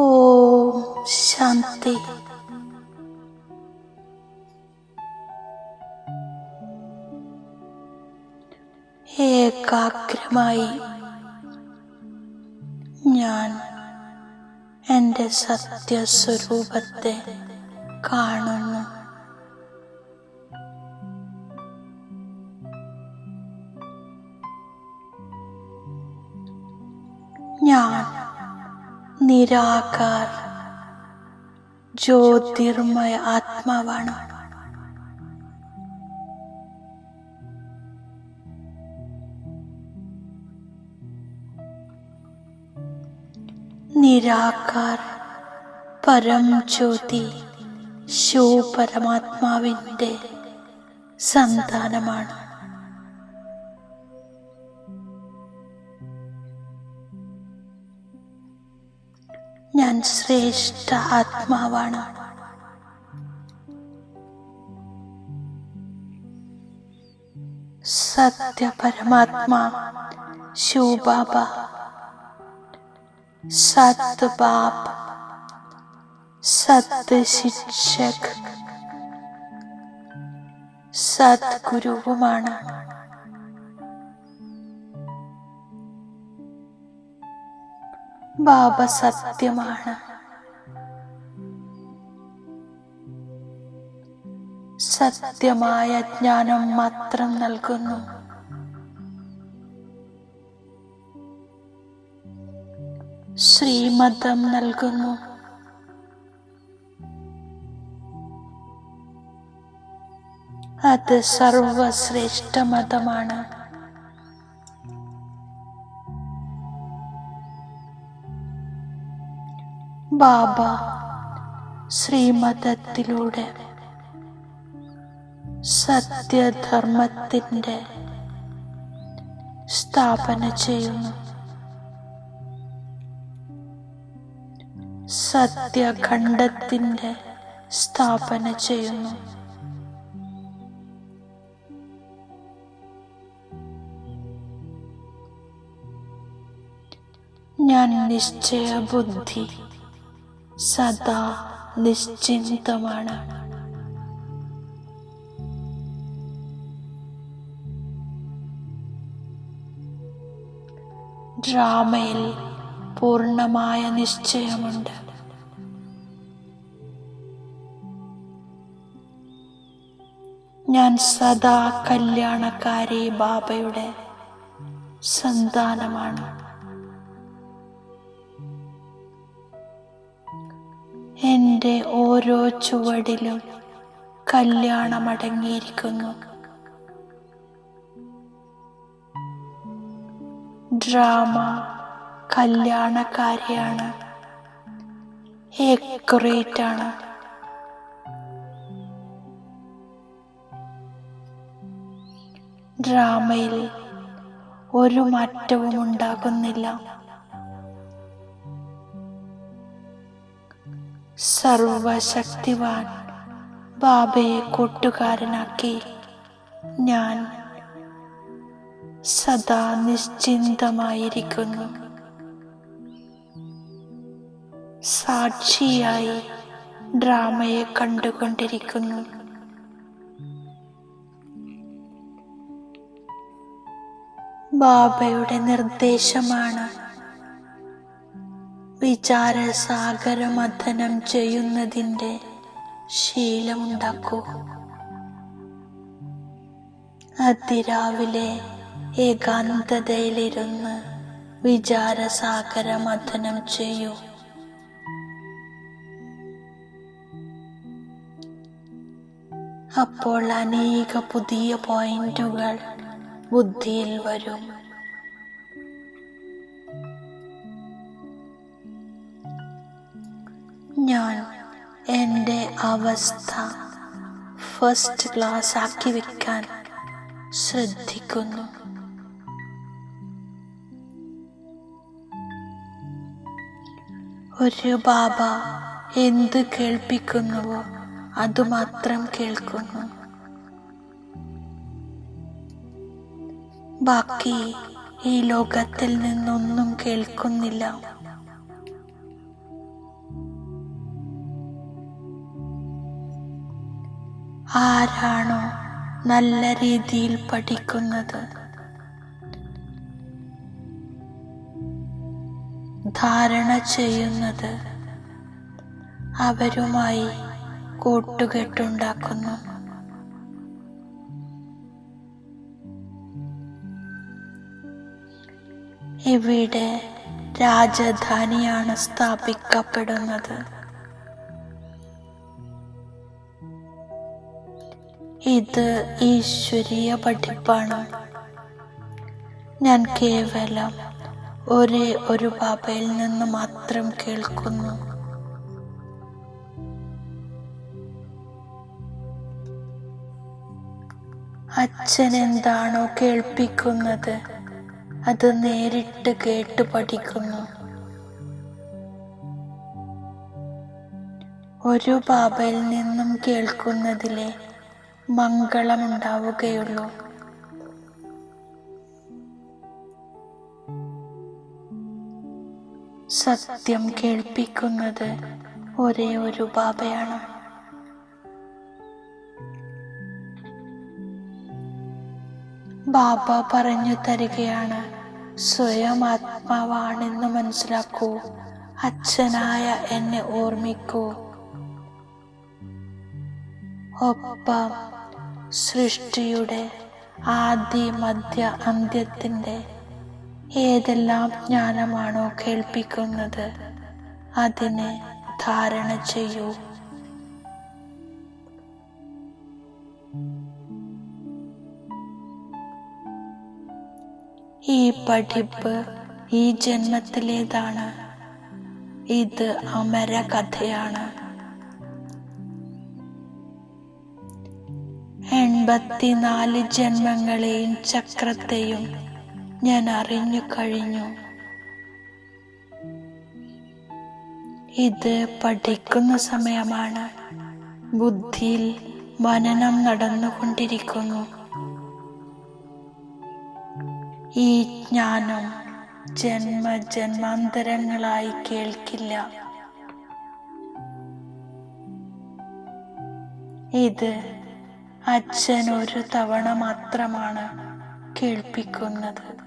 ഓം ശാന്തി. ഏകാഗ്രമായി ഞാൻ എന്റെ സത്യസ്വരൂപത്തെ കാണുന്നു. ഞാൻ നിരാകാർ ജ്യോതിർമയ ആത്മാവാണ്. നിരാകാർ പരം ജ്യോതി ശിവ പരമാത്മാവിന്റെ സന്താനമാണ്. ഞാൻ ശ്രേഷ്ഠ ആത്മാവാണ്. സത്യ പരമാത്മാ ശിവബാബ സത് ബാബ് സത് ശിക്ഷക് സദ്ഗുരുവുമാണ്. ബാബ സത്യമാണ്. സത്യമായ ജ്ഞാനം മാത്രം നൽകുന്നു. ശ്രീമതം നൽകുന്നു. അത് സർവശ്രേഷ്ഠ മതമാണ്. ബാബ ശ്രീമതത്തിലൂടെ സത്യധർമ്മത്തിന്റെ സ്ഥാപന ചെയ്യുന്നു. സത്യഖണ്ഡത്തിന്റെ സ്ഥാപന ചെയ്യുന്നു. ഞാൻ നിശ്ചയ ബുദ്ധി സദാ നിശ്ചിന്തമാണ്. ഡ്രാമയിൽ പൂർണമായ നിശ്ചയമുണ്ട്. ഞാൻ സദാ കല്യാണക്കാരി ബാബയുടെ സന്താനമാണ്. എന്റെ ഓരോ ചുവടിലും കല്യാണമടങ്ങിയിരിക്കുന്നു. ഡ്രാമ കല്യാണക്കാരിയാണ്. ആണ് ഡ്രാമയിൽ ഒരു മാറ്റവും ഉണ്ടാകുന്നില്ല സർവശക്തിവാൻ ബാബയെ കൂട്ടുകാരനാക്കി. ഞാൻ സദാ നിശ്ചിന്തമായിരിക്കുന്നു. സാക്ഷിയായി ഡ്രാമയെ കണ്ടുകൊണ്ടിരിക്കുന്നു. ബാബയുടെ നിർദ്ദേശമാണ് വിചാരസാഗരമഥനം ചെയ്യുന്നതിന്റെ ശീലമുണ്ടാക്കൂ. അതിരാവിലെ ഏകാന്തതയിലിരുന്ന് വിചാരസാഗരമഥനം ചെയ്യൂ. അപ്പോൾ അനേക പുതിയ പോയിന്റുകൾ ബുദ്ധിയിൽ വരും. ഞാൻ എന്റെ അവസ്ഥ ഫസ്റ്റ് ക്ലാസ് ആക്കി വെക്കാൻ ശ്രദ്ധിക്കുന്നു. ഒരു ബാബ എന്ത് കേൾപ്പിക്കുന്നുവോ അതുമാത്രം കേൾക്കുന്നു. ബാക്കി ഈ ലോകത്തിൽ നിന്നൊന്നും കേൾക്കുന്നില്ല. ആരാണോ നല്ല രീതിയിൽ പഠിക്കുന്നത്? ധാരണ ചെയ്യുന്നത് അവരുമായി കൂട്ടുകെട്ടുണ്ടാക്കുന്നു. ഇവിടെ രാജധാനിയാണ് സ്ഥാപിക്കപ്പെടുന്നത്. ഇത് ഈശ്വരീയ പഠിപ്പാണ്. ഞാൻ കേവലം ഒരേ ഒരു ബാബയിൽ നിന്ന് മാത്രം കേൾക്കുന്നു. അച്ഛൻ എന്താണോ കേൾപ്പിക്കുന്നത് അത് നേരിട്ട് കേട്ട് പഠിക്കുന്നു. ഒരു ബാബയിൽ നിന്നും കേൾക്കുന്നതിലെ മംഗളമുണ്ടാവുകയുള്ളൂ. സത്യം കേൾപ്പിക്കുന്നത് ഒരേ ഒരു ബാബയാണ് ബാബ പറഞ്ഞു തരികയാണ് സ്വയം ആത്മാവാണെന്ന് മനസ്സിലാക്കൂ അച്ഛനായ എന്നെ ഓർമ്മിക്കൂ. ഒപ്പം സൃഷ്ടിയുടെ ആദ്യ മധ്യ അന്ത്യത്തിന്റെ ഏതെല്ലാം ജ്ഞാനമാണോ കേൾപ്പിക്കുന്നത് അതിനെ ധാരണ ചെയ്യൂ. ഈ പഠിപ്പ് ഈ ജന്മത്തിലേതാണ്. ഇത് അമര കഥയാണ് എൺപത്തിനാല് ജന്മങ്ങളെയും ചക്രത്തെയും ഞാൻ അറിഞ്ഞു കഴിഞ്ഞു. ഇത് പഠിക്കുന്ന സമയമാണ്. ബുദ്ധിയിൽ മനനം നടന്നുകൊണ്ടിരിക്കുന്നു. ഈ ജ്ഞാനം ജന്മ ജന്മാന്തരങ്ങളായി കേൾക്കില്ല. ഇത് അച്ഛൻ ഒരു തവണ മാത്രമാണ് കേൾപ്പിക്കുന്നത്.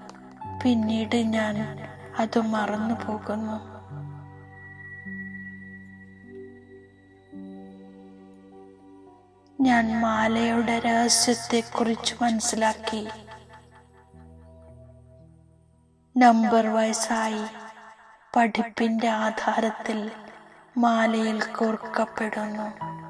പിന്നീട് ഞാൻ അത് മറന്നു പോകുന്നു. ഞാൻ മാലയുടെ രഹസ്യത്തെക്കുറിച്ച് മനസ്സിലാക്കി. നമ്പർ വയസ്സായി. പഠിപ്പിന്റെ ആധാരത്തിൽ മാലയിൽ കോർക്കപ്പെടുന്നു.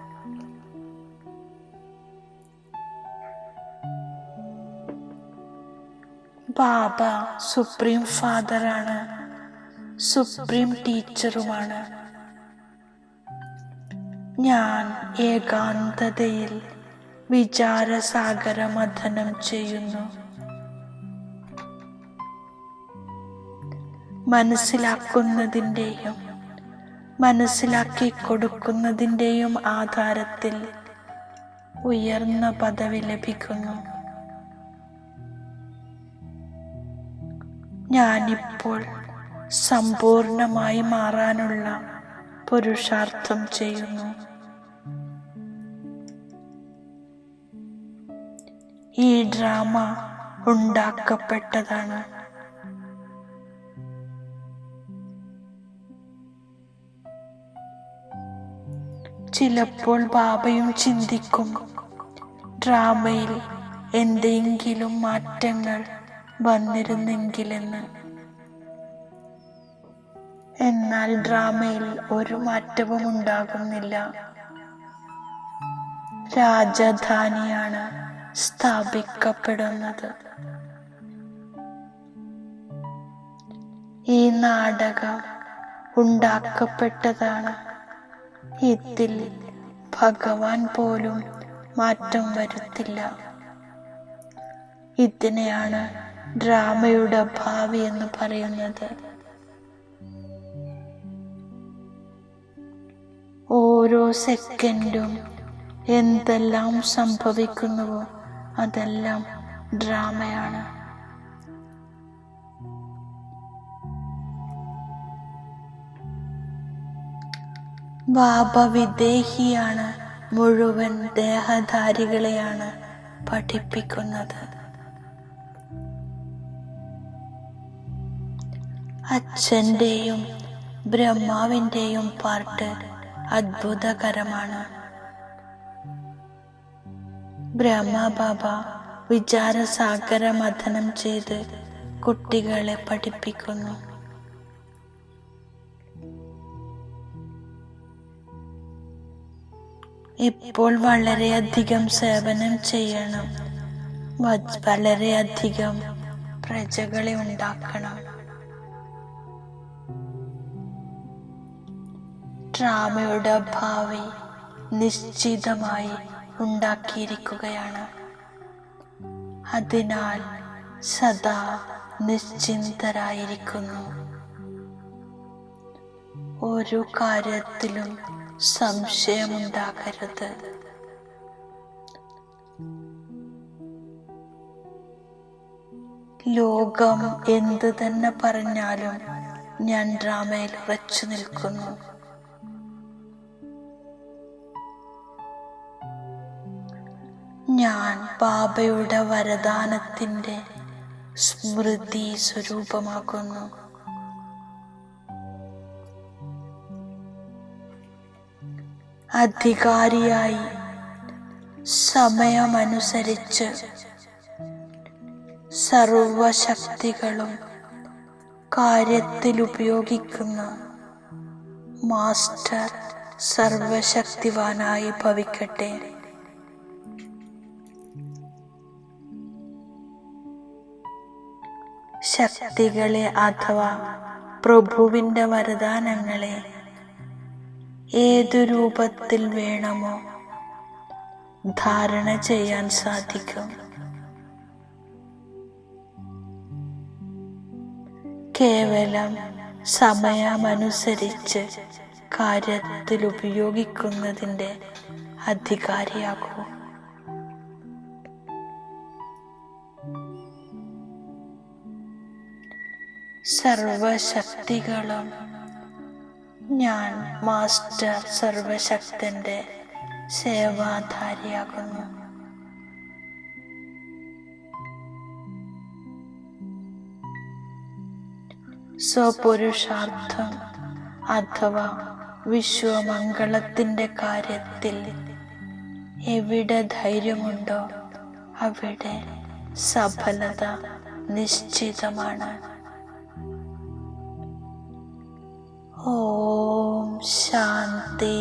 ബാബ സുപ്രീം ഫാദറാണ്. സുപ്രീം ടീച്ചറുമാണ്. ഞാൻ ഏകാന്തതയിൽ വിചാരസാഗര മഥനം ചെയ്യുന്നു. മനസ്സിലാക്കുന്നതിന്റെയും മനസ്സിലാക്കി കൊടുക്കുന്നതിന്റെയും ആധാരത്തിൽ ഉയർന്ന പദവി ലഭിക്കുന്നു. ഞാനിപ്പോൾ സമ്പൂർണമായി മാറാനുള്ള പുരുഷാർത്ഥം ചെയ്യുന്നു. ഈ ഡ്രാമ ഉണ്ടാക്കപ്പെട്ടതാണ്. ചിലപ്പോൾ ബാബയും ചിന്തിക്കും ഡ്രാമയിൽ എന്തെങ്കിലും മാറ്റങ്ങൾ വന്നിരുന്നെങ്കിലെന്ന്. എന്നാൽ ഡ്രാമയിൽ ഒരു മാറ്റവും ഉണ്ടാകുന്നില്ല രാജധാനിയാണ് സ്ഥാപിക്കപ്പെടുന്നത്. ഈ നാടകം ഉണ്ടാക്കപ്പെട്ടതാണ്. ഇതിൽ ഭഗവാൻ പോലും മാറ്റം വരുത്തില്ല. ഇതിനെയാണ് ഡ്രാമയുടെ ഭാവി എന്ന് പറയുന്നത്. ഓരോ സെക്കൻഡും എന്തെല്ലാം സംഭവിക്കുന്നുവോ അതെല്ലാം ഡ്രാമയാണ്. ബാബ വിദേഹിയാണ് മുഴുവൻ ദേഹധാരികളെയാണ് പഠിപ്പിക്കുന്നത്. അച്ഛന്റെയും ബ്രഹ്മാവിന്റെയും പാർട്ട് അത്ഭുതകരമാണ്. ബ്രഹ്മബാബ വിചാരസാഗര മഥനം ചെയ്ത് കുട്ടികളെ പഠിപ്പിക്കുന്നു. ഇപ്പോൾ വളരെയധികം സേവനം ചെയ്യണം. വളരെയധികം പ്രജകളെ ഉണ്ടാക്കണം. ഡ്രാമയുടെ ഭാവി നിശ്ചിതമായി ഉണ്ടാക്കിയിരിക്കുകയാണ്. അതിനാൽ സദാ നിശ്ചിന്തരായിരിക്കുന്നു. ഒരു കാര്യത്തിലും സംശയമുണ്ടാകരുത്. ലോകം എന്ത് തന്നെ പറഞ്ഞാലും ഞാൻ ഡ്രാമയിൽ ഉറച്ചു നിൽക്കുന്നു. ഞാൻ ബാബയുടെ വരദാനത്തിന്റെ സ്മൃതി സ്വരൂപമാക്കുന്നു അധികാരിയായി സമയമനുസരിച്ച് സർവശക്തികളും കാര്യത്തിൽ ഉപയോഗിക്കുന്ന മാസ്റ്റർ സർവശക്തിവാനായി ഭവിക്കട്ടെ. ശക്തികളെ അഥവാ പ്രഭുവിന്റെ വരദാനങ്ങളെ ഏതു രൂപത്തിൽ വേണമോ ധാരണ ചെയ്യാൻ സാധിക്കും. കേവലം സമയമനുസരിച്ച് കാര്യത്തിൽ ഉപയോഗിക്കുന്നതിന്റെ അധികാരിയാകൂ സർവശക്തികളും ഞാൻ മാസ്റ്റർ സർവശക്തന്റെ സേവാധാരിയാകുന്നു. സ്വപുരുഷാർത്ഥം അഥവാ വിശ്വമംഗളത്തിന്റെ കാര്യത്തിൽ എവിടെ ധൈര്യമുണ്ടോ അവിടെ സഫലത നിശ്ചിതമാണ്. ഓം ശാന്തി